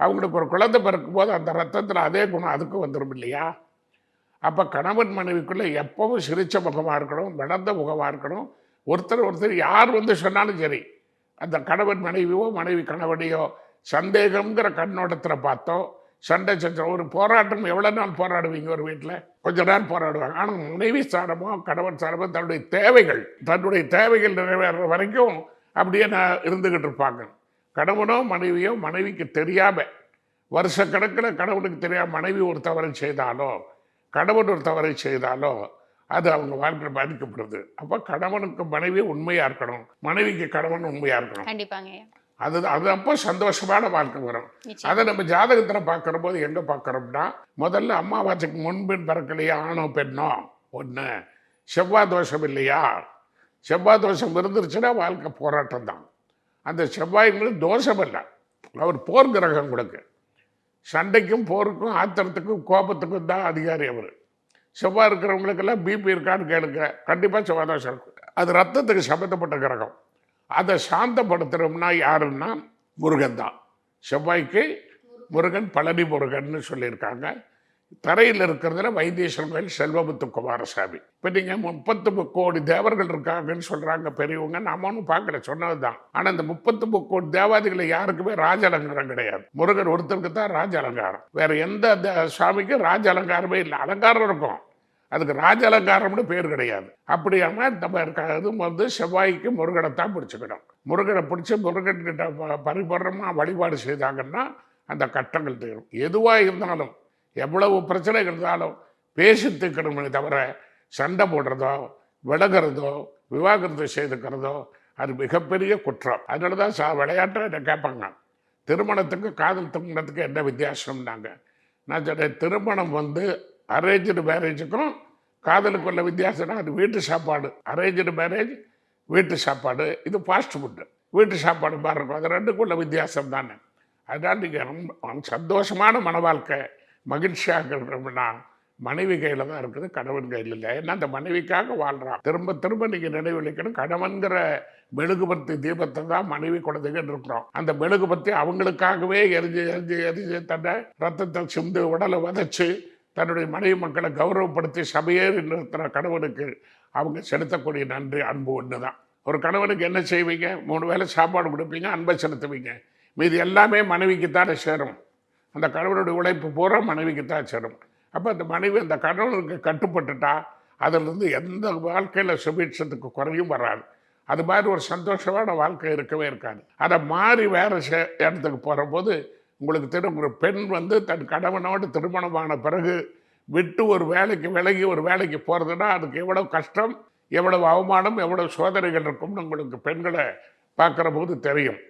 அவங்களுக்கு ஒரு குழந்தை பிறக்கும் போது அந்த ரத்தத்தில் அதே குணம் அதுக்கும் வந்துடும் இல்லையா? அப்போ கணவன் மனைவிக்குள்ளே எப்பவும் சிரித்த முகமாக இருக்கணும் வளர்ந்த முகமாக இருக்கணும். ஒருத்தர் ஒருத்தர் யார் வந்து சொன்னாலும் சரி அந்த கணவன் மனைவியோ மனைவி கணவனையோ சந்தேகங்கிற கண்ணோட்டத்தில் பார்த்தோம் சண்டை சச்சரவு ஒரு போராட்டம் எவ்வளோ நாள் போராடுவீங்க ஒரு வீட்டில்? கொஞ்ச நாள் போராடுவாங்க. ஆனால் மனைவி சாரமோ கணவன் சாரமோ தன்னுடைய தேவைகள் தன்னுடைய தேவைகள் நிறைவேற வரைக்கும் அப்படியே நான் இருந்துக்கிட்டு இருப்பாங்க. கணவனோ மனைவியோ மனைவிக்கு தெரியாமல் வருஷக்கணக்கில் கணவனுக்கு தெரியாமல் மனைவி ஒரு தவறு செய்தாலோ கணவன் ஒரு தவறை செய்தாலோ அது அவங்க வாழ்க்கையில் பாதிக்கப்படுது. அப்போ கணவனுக்கு மனைவி உண்மையாக இருக்கணும். மனைவிக்கு கணவன் உண்மையாக இருக்கணும். கண்டிப்பாங்க. அது அது அப்போ சந்தோஷமான வாழ்க்கை வரும். அதை நம்ம ஜாதகத்தில் பார்க்குற போது எங்கே பார்க்குறோம்னா முதல்ல அம்மாவாசைக்கு முன்பின் பிறக்கலையா ஆணோ பெண்ணோ? ஒன்று செவ்வாய் தோஷம் இல்லையா? செவ்வாய் தோஷம் இருந்துருச்சுன்னா வாழ்க்கை போராட்டம் தான் அந்த செவ்வாய்ங்கிறது தோஷம் இல்லை அவர் போர் கிரகம் உங்களுக்கு சண்டைக்கும் போருக்கும் ஆத்திரத்துக்கும் கோபத்துக்கும் தான் அதிகாரி அவர். செவ்வாய் இருக்கிறவங்களுக்கெல்லாம் பிபி இருக்கான்னு கேளுங்க. கண்டிப்பாக செவ்வாய் தான் இருக்கும். அது ரத்தத்துக்கு சம்மந்தப்பட்ட கிரகம். அதை சாந்தப்படுத்துகிறோம்னா யாருன்னா முருகன் தான். செவ்வாய்க்கு முருகன் பழனி முருகன் சொல்லியிருக்காங்க. தரையில் இருக்கிறதுல வைத்தீஸ்வரன் கோயில் செல்வமுத்து குமாரசாமி இப்போ நீங்கள் முப்பத்து கோடி தேவர்கள் இருக்காங்கன்னு சொல்கிறாங்க பெரியவங்க. நாம ஒன்றும் பார்க்கல சொன்னது தான் ஆனால் இந்த முப்பத்து கோடி தேவாதிகளை யாருக்குமே ராஜ அலங்காரம் கிடையாது. முருகன் ஒருத்தருக்கு தான் ராஜ அலங்காரம். வேறு எந்த சுவாமிக்கும் ராஜ அலங்காரமே இல்லை. அலங்காரம் இருக்கும். அதுக்கு ராஜ அலங்காரம்னு பேர் கிடையாது. அப்படியாம நம்ம இருக்காது வந்து செவ்வாய்க்கு முருகனை தான் பிடிச்சிக்கணும். முருகனை பிடிச்சி முருகன் கிட்ட ப- வழிபாடு செய்தாங்கன்னா அந்த கட்டங்கள் தீரும். எதுவாக இருந்தாலும் எவ்வளவு பிரச்சனைகள் இருந்தாலும் பேசி தீர்க்கணுமே தவிர சண்டை போடுறதோ விலகிறதோ விவாகரத்து செய்துக்கிறதோ அது மிகப்பெரிய குற்றம். அதனால தான் சா விளையாட்டை என்ன கேட்பாங்க? திருமணத்துக்கு காதல் திருமணத்துக்கு என்ன வித்தியாசம்னாங்க? நான் சொன்னேன் திருமணம் வந்து அரேஞ்சு மேரேஜுக்கும் காதலுக்குள்ள வித்தியாசம்னா அது வீட்டு சாப்பாடு. அரேஞ்சு மேரேஜ் வீட்டு சாப்பாடு இது ஃபாஸ்ட் ஃபுட்டு வீட்டு சாப்பாடு மாதிரி இருக்கும். அது ரெண்டுக்குள்ள வித்தியாசம் தானே. அதனால் நீங்கள் ரொம்ப சந்தோஷமான மன வாழ்க்கை மகிழ்ச்சியாக இருக்கணும்னா மனைவி கையில் தான் இருக்குது கணவன் கையில் இல்லை ஏன்னா அந்த மனைவிக்காக வாழ்கிறான் திரும்ப திரும்ப நீங்கள் நினைவளிக்கணும். கணவன்கிற மெழுகுபத்தி தீபத்தை தான் மனைவி குழந்தைகள் இருக்கிறோம். அந்த மெழுகுபத்தி அவங்களுக்காகவே எரிஞ்சு எரிஞ்சு எரிஞ்சு தன்னை ரத்தத்தை சிந்து உடலை வதச்சு தன்னுடைய மனைவி மக்களை கௌரவப்படுத்தி சபையேறி நிறுத்துகிற கணவனுக்கு அவங்க செலுத்தக்கூடிய நன்றி அன்பு ஒன்று தான் ஒரு கணவனுக்கு என்ன செய்வீங்க? மூணு வேளை சாப்பாடு கொடுப்பீங்க அன்பை செலுத்துவீங்க. மீதி எல்லாமே மனைவிக்கு தானே சேரும். அந்த கணவனுடைய உழைப்பு பூரா மனைவிக்கு தான் சேரும். அப்போ அந்த மனைவி அந்த கணவனுக்கு கட்டுப்பட்டுட்டா அதிலிருந்து எந்த வாழ்க்கையில் சுபீட்சத்துக்கு குறையும் வராது. அது மாதிரி ஒரு சந்தோஷமான வாழ்க்கை இருக்கவே இருக்காது. அதை மாறி வேறு சே இடத்துக்கு போகிறபோது உங்களுக்கு தெரியும் ஒரு பெண் வந்து தன் கணவனோடு திருமணமான பிறகு விட்டு ஒரு வேலைக்கு விலகி ஒரு வேலைக்கு போகிறதுனா அதுக்கு எவ்வளோ கஷ்டம் எவ்வளவு அவமானம் எவ்வளவு சோதனைகள் இருக்கும்னு உங்களுக்கு பெண்களை பார்க்குற போது தெரியும்.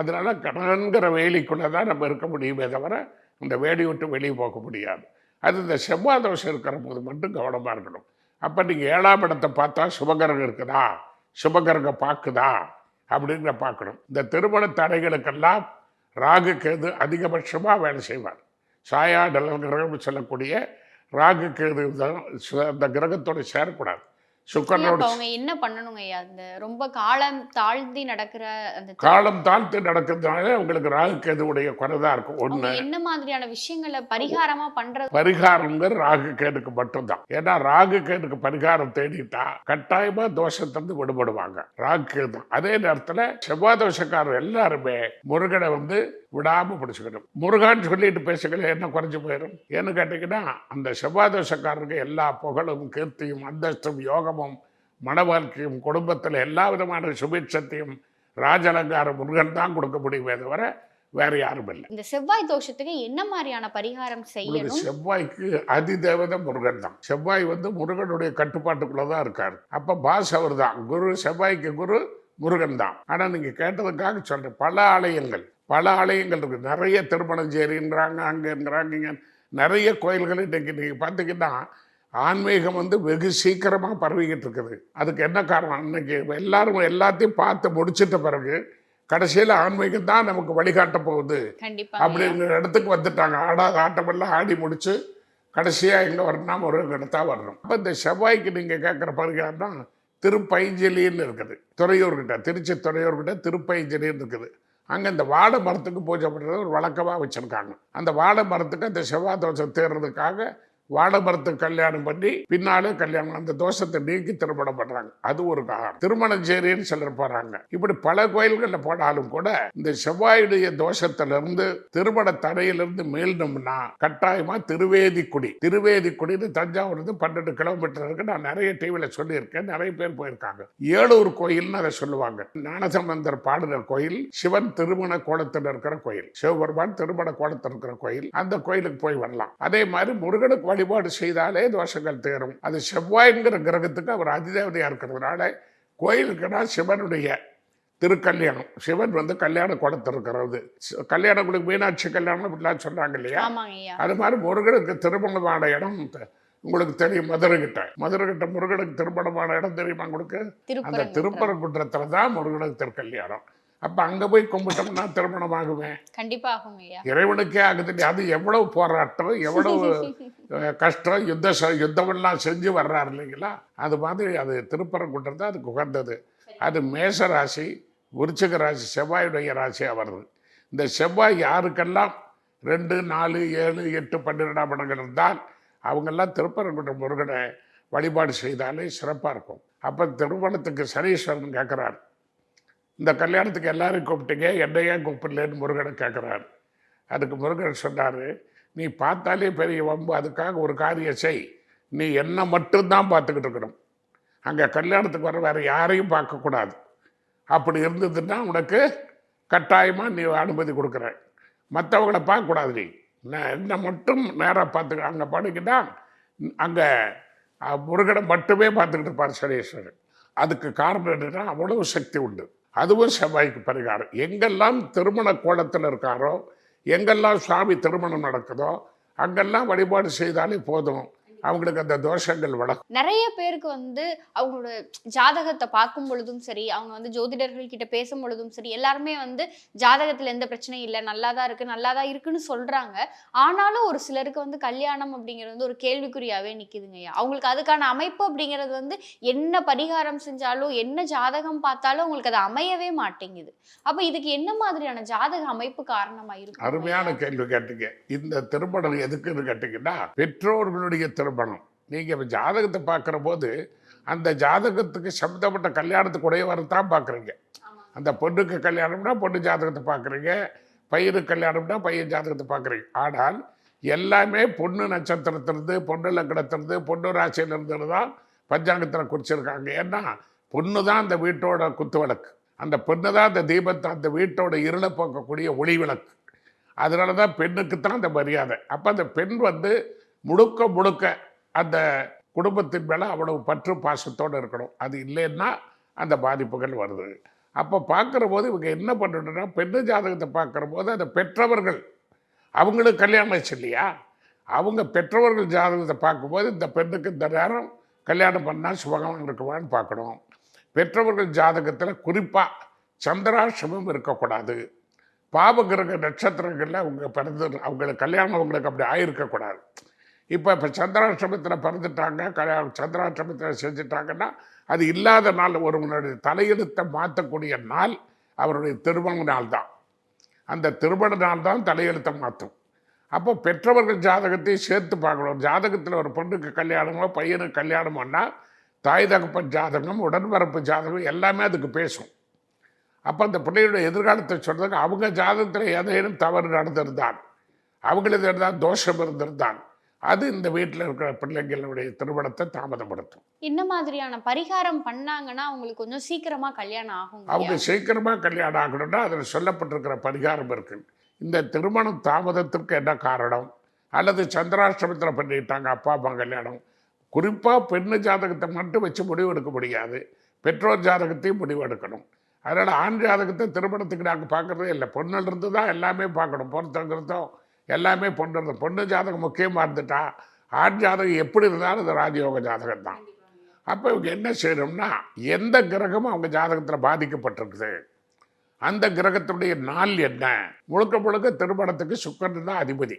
அதனால கடன்கிற வேலிக்குள்ளே தான் நம்ம இருக்க முடியுமே தவிர இந்த வேலி விட்டு வெளியே போக முடியாது. அது இந்த செவ்வாய் தோஷம் இருக்கிற போது மட்டும் கவனமாக இருக்கணும். அப்போ நீங்கள் ஏழாம் இடத்தை பார்த்தா சுபகரகம் இருக்குதா? சுபகரகம் பார்க்குதா? அப்படிங்கிற பார்க்கணும். இந்த திருமண தடைகளுக்கெல்லாம் ராகு கேது அதிகபட்சமாக வேலை செய்வார். சாயா கிரகம்னு சொல்லக்கூடிய ராகு கேது தான் அந்த கிரகத்தோடு சேரக்கூடாது. சுக்கரனோடு அவங்க என்ன பண்ணணுங்க ஐயா? இந்த ரொம்ப காலம் தாழ்த்தி நடக்கிற அந்த காலம் தாழ்த்து நடக்கிறதுனால உங்களுக்கு ராகு கேதுவுடைய குறை தான் இருக்கும் ஒன்று என்ன மாதிரியான விஷயங்களை பரிகாரமா பண்றது? பரிகாரங்கிற ராகு கேதுக்கு மட்டும்தான். ஏன்னா ராகு கேதுக்கு பரிகாரம் தேடிட்டா கட்டாயமா தோஷத்திலிருந்து விடுபடுவாங்க. ராகு கேது. அதே நேரத்துல செவ்வாய் தோஷக்காரர் எல்லாருமே முருகனை வந்து விடாம பிடிச்சுக்கணும். முருகான்னு சொல்லிட்டு பேசுகிறது என்ன குறைஞ்சு போயிடும் ஏன்னு கேட்டீங்கன்னா அந்த செவ்வாய் தோஷக்காரருக்கு எல்லா புகழும் கீர்த்தியும் அந்தஸ்தும் யோகமும் மன வாழ்க்கையும் குடும்பத்தில் எல்லா விதமான சுபிட்சத்தையும் ராஜலங்கார முருகன் தான் கொடுக்க முடியுமே தவிர வேற யாரும் இல்லை. இந்த செவ்வாய் தோஷத்துக்கு என்ன மாதிரியான பரிகாரம் செய்யணும்? செவ்வாய்க்கு அதிதேவதை முருகன் தான். செவ்வாய் வந்து முருகனுடைய கட்டுப்பாட்டுக்குள்ள தான் இருக்காரு. அப்ப பாஸ் அவர் தான் குரு செவ்வாய்க்கு குரு முருகன் தான். ஆனா நீங்க கேட்டதுக்காக சொல்றேன் பல ஆலயங்கள் பல ஆலயங்கள் இருக்கு. நிறைய திருமணஞ்சேரின்றாங்க அங்கங்கிறாங்க இங்க நிறைய கோயில்கள் இன்னைக்கு நீங்க பார்த்தீங்கன்னா ஆன்மீகம் வந்து வெகு சீக்கிரமா பரவிக்கிட்டு இருக்குது. அதுக்கு என்ன காரணம்? இன்னைக்கு எல்லாரும் எல்லாத்தையும் பார்த்து முடிச்சிட்ட பிறகு கடைசியில் ஆன்மீகம் தான் நமக்கு வழிகாட்ட போகுது. அப்படிங்கிற இடத்துக்கு வந்துட்டாங்க. ஆடாத ஆட்டமெல்லாம் ஆடி முடிச்சு கடைசியாக எங்கே வரணும்னா ஒரு இடத்தா வரணும். அப்போ இந்த செவ்வாய்க்கு நீங்கள் கேட்குற பரிகாரம் தான் திருப்பைஞ்சலின்னு இருக்குது. துறையூர்கிட்ட திருச்சி துறையூர்கிட்ட திருப்பைஞ்சலின்னு இருக்குது. அங்கே இந்த வாழை மரத்துக்கு பூஜை பண்ணுறது ஒரு வழக்கமாக வச்சுருக்காங்க. அந்த வாழை மரத்துக்கு அந்த செவ்வாய் தோஷம் தேர்றதுக்காக வாழை கல்யாணம் பண்ணி பின்னாலே கல்யாணம் அந்த தோஷத்தை நீக்கி திருமணம் பண்ணுறாங்க அது ஒரு காரணம். திருமணஞ்சேரின்னு சிலர் போடுறாங்க இப்படி பல கோயில்களில் போனாலும் கூட இந்த செவ்வாயுடைய தோஷத்திலிருந்து திருமண தடையிலிருந்து மீளணும்னா கட்டாயமா திருவேதிக்குடி. திருவேதிக்குடின்னு தஞ்சாவூர் இருந்து பன்னெண்டு கிலோமீட்டர் இருக்கு. நான் நிறைய டிவியில் சொல்லியிருக்கேன். நிறைய பேர் போயிருக்காங்க. ஏழூர் கோயில்னு அதை சொல்லுவாங்க. ஞானசம்பந்தர் பாடுற கோயில் சிவன் திருமண கோலத்தில் இருக்கிற கோயில் சிவபெருமான் திருமண கோலத்தில் இருக்கிற கோயில் அந்த கோயிலுக்கு போய் வரலாம். அதே மாதிரி முருகனுக்கு வழிபாடு செய்தாலே தோஷங்கள் தீரும். அது செவ்வாய்ங்கிற கிரகத்துக்கு அவர் அதிதேவதையா இருக்கிறதுனால கோயிலுக்குன்னா சிவனுடைய திருக்கல்யாணம். சிவன் வந்து கல்யாண குளத்தில் இருக்கிறது கல்யாணம் குடி மீனாட்சி கல்யாணம் இப்படிலாம் சொன்னாங்க இல்லையா? அது மாதிரி முருகனுக்கு திருமணமான இடம் உங்களுக்கு தெரியும் மதுரை கிட்ட மதுரை கிட்ட முருகனுக்கு திருமணமான இடம் தெரியுமா உங்களுக்கு? அந்த திருப்பரங்குன்றத்துல தான் முருகனுக்கு திருக்கல்யாணம். அப்ப அங்க போய் கும்பிட்டோம்னா திருமணம் ஆகுமே கண்டிப்பா ஆகுங்க ஐயா இறைவனுக்கே ஆகுது? அது எவ்வளவு போராட்டம் எவ்வளவு கஷ்டம் யுத்த யுத்தமெல்லாம் செஞ்சு வர்றாரு இல்லைங்களா? அது மாதிரி அது திருப்பரங்குன்றம் தான் அதுக்கு உகந்தது. அது மேச ராசி விருச்சிக ராசி செவ்வாயுடைய ராசியாக வருது இந்த செவ்வாய் யாருக்கெல்லாம் ரெண்டு நாலு ஏழு எட்டு பன்னிரெண்டாம் இடங்கள் இருந்தால் அவங்கெல்லாம் திருப்பரங்குன்றம் முருகனை வழிபாடு செய்தாலே சிறப்பாக இருக்கும். அப்போ திருமணத்துக்கு சனீஸ்வரன் கேட்குறாரு இந்த கல்யாணத்துக்கு எல்லாரையும் கூப்பிட்டீங்க என்னையே கூப்பிடலன்னு முருகனை கேட்குறாரு அதுக்கு முருகன் சொன்னார் நீ பார்த்தாலே பெரிய வம்பு அதுக்காக ஒரு காரியம் செய். நீ என்னை மட்டும்தான் பார்த்துக்கிட்டு இருக்கணும். அங்கே கல்யாணத்துக்கு வர வேறு யாரையும் பார்க்கக்கூடாது அப்படி இருந்ததுன்னா உனக்கு கட்டாயமாக நீ அனுமதி கொடுக்குற மற்றவங்கள பார்க்கக்கூடாது நீ. நான் என்னை மட்டும் நேராக பார்த்துக்க அங்கே படுக்கிட்டா அங்கே முருகனை மட்டுமே பார்த்துக்கிட்டு இருப்பார் சனீஸ்வரன் அதுக்கு காரணம் என்னன்னா அவ்வளவு சக்தி உண்டு. அதுவும் செவ்வாய்க்கு பரிகாரம். எங்கெல்லாம் திருமண கோலத்தில் இருக்காரோ எங்கெல்லாம் சுவாமி திருமணம் நடக்குதோ அங்கெல்லாம் வழிபாடு செய்தாலே போதும். அவங்களுக்கு அந்த தோஷங்கள் விலகும் நிறைய பேருக்கு வந்து அவங்களோட ஜாதகத்தை பார்க்கும் பொழுதும் சரி அவங்க வந்து ஜோதிடர்கள் கிட்ட பேசும் பொழுதும் சரி எல்லாருமே வந்து ஜாதகத்துல எந்த பிரச்சனையும் இல்லை நல்லா தான் இருக்கு நல்லா தான் இருக்குன்னு சொல்றாங்க. ஆனாலும் ஒரு சிலருக்கு வந்து கல்யாணம் அப்படிங்கிறது வந்து ஒரு கேள்விக்குறியாவே நிக்குதுங்கய்யா அவங்களுக்கு அதுக்கான அமைப்பு அப்படிங்கிறது வந்து என்ன பரிகாரம் செஞ்சாலும் என்ன ஜாதகம் பார்த்தாலும் அவங்களுக்கு அது அமையவே மாட்டேங்குது. அப்ப இதுக்கு என்ன மாதிரியான ஜாதக அமைப்பு காரணமா அருமையான கேள்வி கேட்டீங்க. இந்த திருமணம் எதுக்குன்னு கேட்டீங்கன்னா பெற்றோர்களுடைய திருமணம் நீங்கள் இப்போ ஜாதகத்தை பார்க்குற போது அந்த ஜாதகத்துக்கு சம்மந்தப்பட்ட கல்யாணத்துக்கு உடைய வரத்தான் பார்க்குறீங்க. அந்த பொண்ணுக்கு கல்யாணம்னா பொண்ணு ஜாதகத்தை பார்க்குறீங்க பையனுக்கு கல்யாணம்னா பையன் ஜாதகத்தை பார்க்குறீங்க. ஆனால் எல்லாமே பொண்ணு நட்சத்திரத்திலிருந்து பொண்ணு லக்கணத்திலிருந்து பொண்ணு ராசியிலிருந்து தான் பஞ்சாங்கத்தில் குறிச்சிருக்காங்க. ஏன்னா பொண்ணு தான் அந்த வீட்டோட குத்து விளக்கு. அந்த பொண்ணு தான் அந்த தீபத்தை அந்த வீட்டோட இருளை போக்கக்கூடிய ஒளி விளக்கு. அதனால தான் பெண்ணுக்கு தான் அந்த மரியாதை. அப்போ அந்த பெண் வந்து முழுக்க முழுக்க அந்த குடும்பத்தின் மேலே அவ்வளவு பற்று பாசத்தோடு இருக்கணும். அது இல்லைன்னா அந்த பாதிப்புகள் வருது. அப்போ பார்க்குற போது இவங்க என்ன பண்ணணும்னா பெண்ணு ஜாதகத்தை பார்க்குற போது அந்த பெற்றவர்கள் அவங்களுக்கு கல்யாணம் ஆச்சு இல்லையா? அவங்க பெற்றவர்கள் ஜாதகத்தை பார்க்கும்போது இந்த பெண்ணுக்கு இந்த நேரம் கல்யாணம் பண்ணால் சுபகம் இருக்குமான்னு பார்க்கணும் பெற்றவர்கள் ஜாதகத்தில் குறிப்பாக சந்திராசிரமம் இருக்கக்கூடாது. பாவகிரக நட்சத்திரங்களில் அவங்க பிறந்து அவங்களுக்கு கல்யாணம் அவங்களுக்கு அப்படி ஆயிருக்கக்கூடாது. இப்போ இப்போ சந்திராஷ்டமத்தில் பிறந்துட்டாங்க கல்யாணம் சந்திராஷ்டமத்தில் செஞ்சுட்டாங்கன்னா அது இல்லாத நாள் ஒருவனுடைய தலையெழுத்தை மாற்றக்கூடிய நாள் அவருடைய திருமண நாள் தான். அந்த திருமண நாள் தான் தலையெழுத்தை மாற்றும். அப்போ பெற்றவர்கள் ஜாதகத்தையும் சேர்த்து பார்க்கணும். ஜாதகத்தில் ஒரு பொண்ணுக்கு கல்யாணமோ பையனுக்கு கல்யாணமோன்னா தாய் தகப்பன் ஜாதகம் உடன்பிறப்பு ஜாதகம் எல்லாமே அதுக்கு பேசும். அப்போ அந்த பிள்ளையோட எதிர்காலத்தை சொல்கிறதுக்கு அவங்க ஜாதகத்தில் ஏதேனும் தவறு நடந்திருந்தான் அவங்களது இருந்தால் தோஷம் இருந்திருந்தான் அது இந்த வீட்டில் இருக்கிற பிள்ளைங்களுடைய திருமணத்தை தாமதப்படுத்தும். என்ன மாதிரியான பரிகாரம் பண்ணாங்கன்னா அவங்களுக்கு கொஞ்சம் சீக்கிரமா கல்யாணம் ஆகும் அவங்க சீக்கிரமாக கல்யாணம் ஆகணும்னா அதில் சொல்லப்பட்டிருக்கிற பரிகாரம் இருக்கு. இந்த திருமணம் தாமதத்திற்கு என்ன காரணம்? அல்லது சந்திராஷ்டமத்தில் பண்ணிட்டாங்க அப்பா அம்மா கல்யாணம். குறிப்பாக பெண்ணு ஜாதகத்தை மட்டும் வச்சு முடிவு எடுக்க முடியாது. பெற்றோர் ஜாதகத்தையும் முடிவு எடுக்கணும் அதனால் ஆண் ஜாதகத்தை திருமணத்துக்கு நாங்கள் பார்க்குறதே இல்லை. பொண்ணுலேருந்து தான் எல்லாமே பார்க்கணும் பொறுத்தங்கிறதும் எல்லாமே பொண்ணு பொண்ணு ஜாதகம் முக்கியமாக இருந்துட்டா ஆண் ஜாதகம் எப்படி இருந்தாலும் அது ராஜயோக ஜாதகம் தான் அப்போ இவங்க என்ன செய்யணும்னா எந்த கிரகமும் அவங்க ஜாதகத்தில் பாதிக்கப்பட்டிருக்குது. அந்த கிரகத்துடைய நாள் என்ன? முழுக்க முழுக்க திருமணத்துக்கு சுக்கரன் தான் அதிபதி.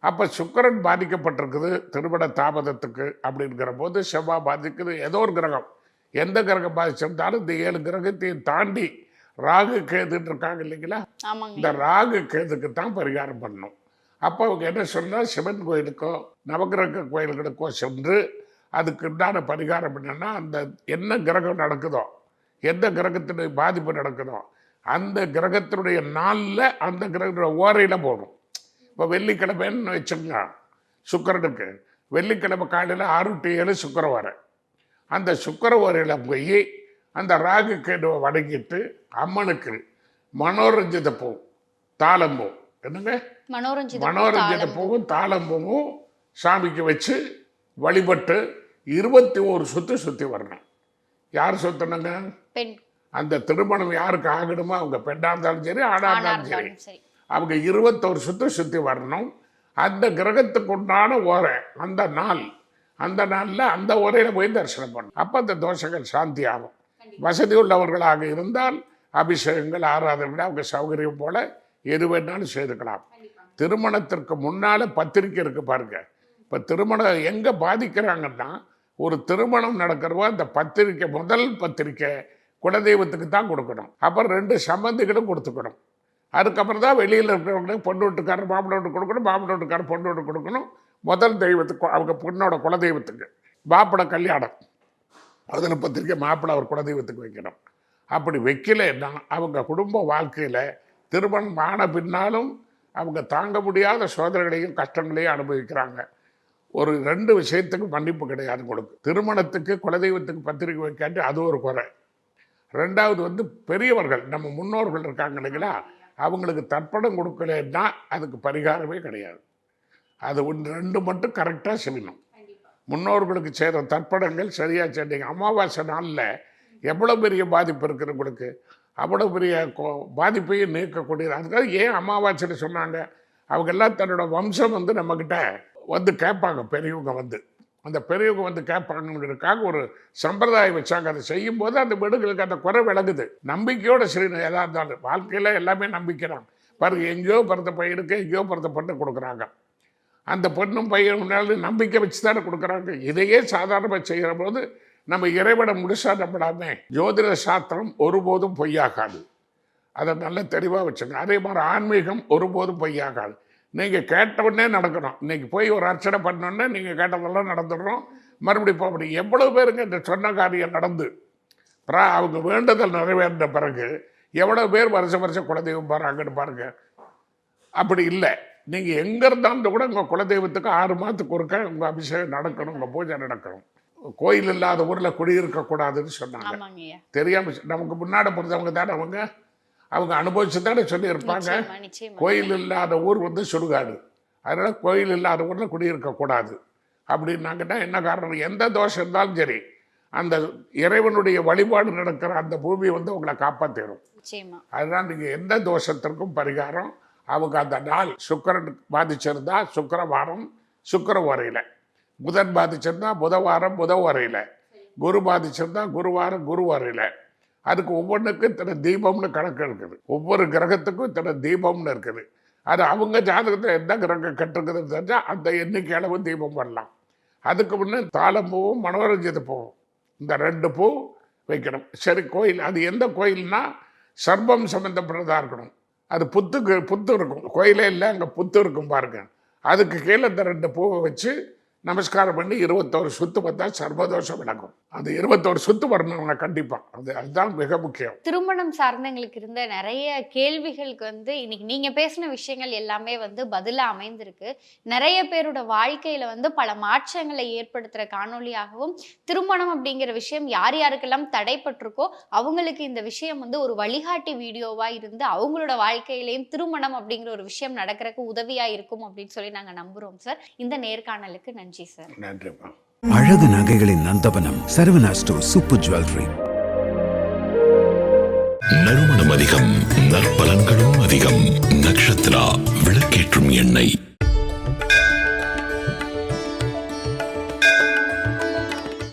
அப்போ சுக்கிரன் பாதிக்கப்பட்டிருக்குது திருமண தாமதத்துக்கு அப்படிங்கிற போது செவ்வாய் பாதிக்குது ஏதோ ஒரு கிரகம். எந்த கிரகம் பாதிச்சிருந்தாலும் இந்த ஏழு கிரகத்தையும் தாண்டி ராகு கேதுன்னு இருக்காங்க இல்லைங்களா? இந்த ராகு கேதுக்கு தான் பரிகாரம் பண்ணணும். அப்போ அவங்க என்ன சொன்னால் சிவன் கோயிலுக்கோ நவகிரக கோயில்களுக்கோ சென்று அதுக்கு உண்டான பரிகாரம் என்னன்னா அந்த என்ன கிரகம் நடக்குதோ எந்த கிரகத்தினுடைய பாதிப்பு நடக்குதோ அந்த கிரகத்தினுடைய நாளில் அந்த கிரகத்தினுடைய ஓரையில் போகணும். இப்போ வெள்ளிக்கிழமைன்னு வச்சுங்க சுக்கிரனுக்கு. வெள்ளிக்கிழமை காலையில் ஆறு டு ஏழு சுக்கர வர அந்த சுக்கர ஓரையில் போய் அந்த ராகு கேடுவை வணங்கிட்டு அம்மனுக்கு மனோரஞ்சித பூ தாளம் பூ என்னங்க? மனோரஞ்சித மனோரஞ்சித பூவும் தாளம் பூவும் சாமிக்கு வச்சு வழிபட்டு இருபத்தி ஒரு சுற்று சுற்றி வரணும். யார் சுத்தணுங்க பெண். அந்த திருமணம் யாருக்கு ஆகணுமோ அவங்க பெண்ணாக இருந்தாலும் சரி சரி. இருந்தாலும் சரி. அவங்க இருபத்தோரு சுற்று சுற்றி வரணும். அந்த கிரகத்துக்கு உண்டான ஓரை அந்த நாள் அந்த நாளில் அந்த உரையில் போய் தரிசனம் பண்ணணும். அப்போ அந்த தோஷங்கள் சாந்தி ஆகும். வசதி உள்ளவர்களாக இருந்தால் அபிஷேகங்கள் ஆராதனைகள் அவங்க சௌகரியம் போல எது வேணாலும் செய்துக்கலாம். திருமணத்திற்கு முன்னால் பத்திரிக்கை இருக்கு பாருங்க. இப்போ திருமணம் எங்கே பாதிக்கிறாங்கன்னா ஒரு திருமணம் நடக்கிறவோ அந்த பத்திரிக்கை முதல் பத்திரிக்கை குலதெய்வத்துக்கு தான் கொடுக்கணும். அப்புறம் ரெண்டு சம்பந்திகளும் கொடுத்துக்கணும். அதுக்கப்புறம் தான் வெளியில் இருக்கிறவங்களுக்கு பொண்ணு வீட்டுக்காரர் மாப்பிள்ளை வீட்டு கொடுக்கணும் மாப்பிள்ளை வீட்டுக்காரர் பொண்ணு வீட்டு கொடுக்கணும். முதல் தெய்வத்துக்கு அவங்க பொண்ணோட குலதெய்வத்துக்கு. மாப்பிள்ளை கல்யாணம். அதில் பத்திரிக்கை மாப்பிள்ளை அவர் குலதெய்வத்துக்கு வைக்கணும். அப்படி வைக்கலைன்னா அவங்க குடும்ப வாழ்க்கையில் திருமணம் ஆன பின்னாலும் அவங்க தாங்க முடியாத சோதனைகளையும் கஷ்டங்களையும் அனுபவிக்கிறாங்க. ஒரு ரெண்டு விஷயத்துக்கு மன்னிப்பு கிடையாது கொடுக்கு. திருமணத்துக்கு குலதெய்வத்துக்கு பத்திரிக்கை வைக்காட்டி அது ஒரு குறை. ரெண்டாவது வந்து பெரியவர்கள் நம்ம முன்னோர்கள் இருக்காங்க இல்லைங்களா? அவங்களுக்கு தர்ப்பணம் கொடுக்கலன்னா அதுக்கு பரிகாரமே கிடையாது. அது ஒன்று ரெண்டு மட்டும் கரெக்டாக செய்யணும். முன்னோர்களுக்கு செய்கிற தர்ப்பணங்கள் சரியாக செய்றீங்க அமாவாசை நாளில் எவ்வளோ பெரிய பாதிப்பு இருக்குது உங்களுக்கு? அவ்வளோ பெரிய கோ- பாதிப்பையும் நீக்கக்கூடிய அதுக்காக ஏன் அமாவாசைன்னு சொன்னாங்க? அவங்க எல்லாம் தன்னோட வம்சம் வந்து நம்மக்கிட்ட வந்து கேட்பாங்க பெரியவங்க வந்து. அந்த பெரியவங்க வந்து கேட்பாங்கிறதுக்காக ஒரு சம்பிரதாயம் வச்சாங்க. அதை செய்யும்போது அந்த வீடுகளுக்கு அந்த குறை விளங்குது நம்பிக்கையோடு சரி எதாக இருந்தாலும். வாழ்க்கையில் எல்லாமே நம்பிக்கை தான் பாருங்க எங்கேயோ பிறந்த பையனுக்கு எங்கேயோ பிறந்த பொண்ணு கொடுக்குறாங்க. அந்த பொண்ணும் பையன் முன்னாலும் நம்பிக்கை வச்சு தானே கொடுக்குறாங்க. இதையே சாதாரணமாக செய்கிற போது நம்ம இறைவனை முழுசா நம்பிடாமே ஜோதிட சாஸ்திரம் ஒருபோதும் பொய்யாகாது. அதை நல்ல தெளிவாக வச்சுங்க அதே மாதிரி ஆன்மீகம் ஒருபோதும் பொய்யாகாது. நீங்கள் கேட்டவுடனே நடக்கணும். இன்னைக்கு போய் ஒரு அர்ச்சனை பண்ணோன்னே நீங்கள் கேட்டதெல்லாம் நடந்துடுறோம். மறுபடியும் போக முடியும். எவ்வளோ பேருங்க இந்த சொன்ன காரியம் நடந்து அப்புறம் அவங்க வேண்டுதல் நிறைவேறின பிறகு எவ்வளோ பேர் வருஷம் வருஷம் குலதெய்வம் போகிறாங்கன்னு பாருங்கள் அப்படி இல்லை. நீங்கள் எங்கே இருந்தாலும் கூட உங்கள் குலதெய்வத்துக்கு ஆறு மாதத்துக்கு ஒருக்க உங்கள் அபிஷேகம் நடக்கணும் உங்கள் பூஜை நடக்கணும். கோயில் இல்லாத ஊரில் குடியிருக்கக்கூடாதுன்னு சொன்னாங்க. ஆமாங்க ஐயா. தெரியாம நமக்கு முன்னாடி பிறந்தவங்க தானே அவங்க? அவங்க அனுபவிச்சு தானே சொல்லியிருப்பாங்க. கோயில் இல்லாத ஊர் வந்து சுடுகாடு. அதனால கோயில் இல்லாத ஊரில் குடியிருக்கக்கூடாது அப்படின்னாங்கன்னா என்ன காரணம்? எந்த தோஷம் இருந்தாலும் சரி அந்த இறைவனுடைய வழிபாடு நடக்கிற அந்த பூமி வந்து உங்களை காப்பாற்றிடும் அதுதான் நீங்கள் எந்த தோஷத்திற்கும் பரிகாரம் அவங்க அந்த நாள் சுக்கரன் பாதிச்சிருந்தா சுக்கரவாரம் சுக்கிர வரையில் புதன் பாதிச்சிருந்தா புதவாரம் புத வரையில் குரு பாதிச்சிருந்தா குருவாரம் குரு வரையில் அதுக்கு ஒவ்வொன்றுக்கும் இத்தனை தீபம்னு கணக்கு இருக்குது. ஒவ்வொரு கிரகத்துக்கும் இத்தனை தீபம்னு இருக்குது. அது அவங்க ஜாதகத்தில் எந்த கிரகம் கட்டுருக்குதுன்னு தெரிஞ்சால் அந்த எண்ணிக்கை அளவு தீபம் பண்ணலாம் அதுக்கு முன்னே தாளம்பூவும் மனோரஞ்சித பூவும். இந்த ரெண்டு பூ வைக்கணும். சரி கோயில் அது எந்த கோயில்னா சர்பம் சம்மந்தப்பட்டதாக இருக்கணும். அது புத்துக்கு புத்து இருக்கும் கோயிலே இல்லை அங்கே புத்து இருக்கும் பாருங்க. அதுக்கு கீழே இந்த ரெண்டு பூவை வச்சு நமஸ்காரம் பண்ணி இருபத்தோரு சுத்து பார்த்தா சர்வதோஷம் விளக்கும் அந்த இருபத்தோரு சுத்து வரணுங்க கண்டிப்பாக அது அதுதான் மிக முக்கியம். திருமணம் சார்ந்த எங்களுக்கு இருந்த நிறைய கேள்விகளுக்கு வந்து இன்னைக்கு நீங்க பேசின விஷயங்கள் எல்லாமே வந்து பதிலாக அமைந்திருக்கு. நிறைய பேரோட வாழ்க்கையில வந்து பல மாற்றங்களை ஏற்படுத்துற காணொளியாகவும் திருமணம் அப்படிங்கிற விஷயம் யார் யாருக்கெல்லாம் தடைப்பட்டிருக்கோ அவங்களுக்கு இந்த விஷயம் வந்து ஒரு வழிகாட்டி வீடியோவா இருந்து அவங்களோட வாழ்க்கையிலையும் திருமணம் அப்படிங்கிற ஒரு விஷயம் நடக்கிறதுக்கு உதவியா இருக்கும் அப்படின்னு சொல்லி நாங்க நம்புறோம் சார். இந்த நேர்காணலுக்கு நன்றி. சார் நன்றிப்பா அழகு நகைகளின் நந்தவனம் சரவணா ஸ்டோர் சூப்பர் ஜுவல்லரி. நறுமணம் அதிகம் நற்பலன்களும் அதிகம். நக்ஷத்ரா விளக்கேற்றும் எண்ணெய்.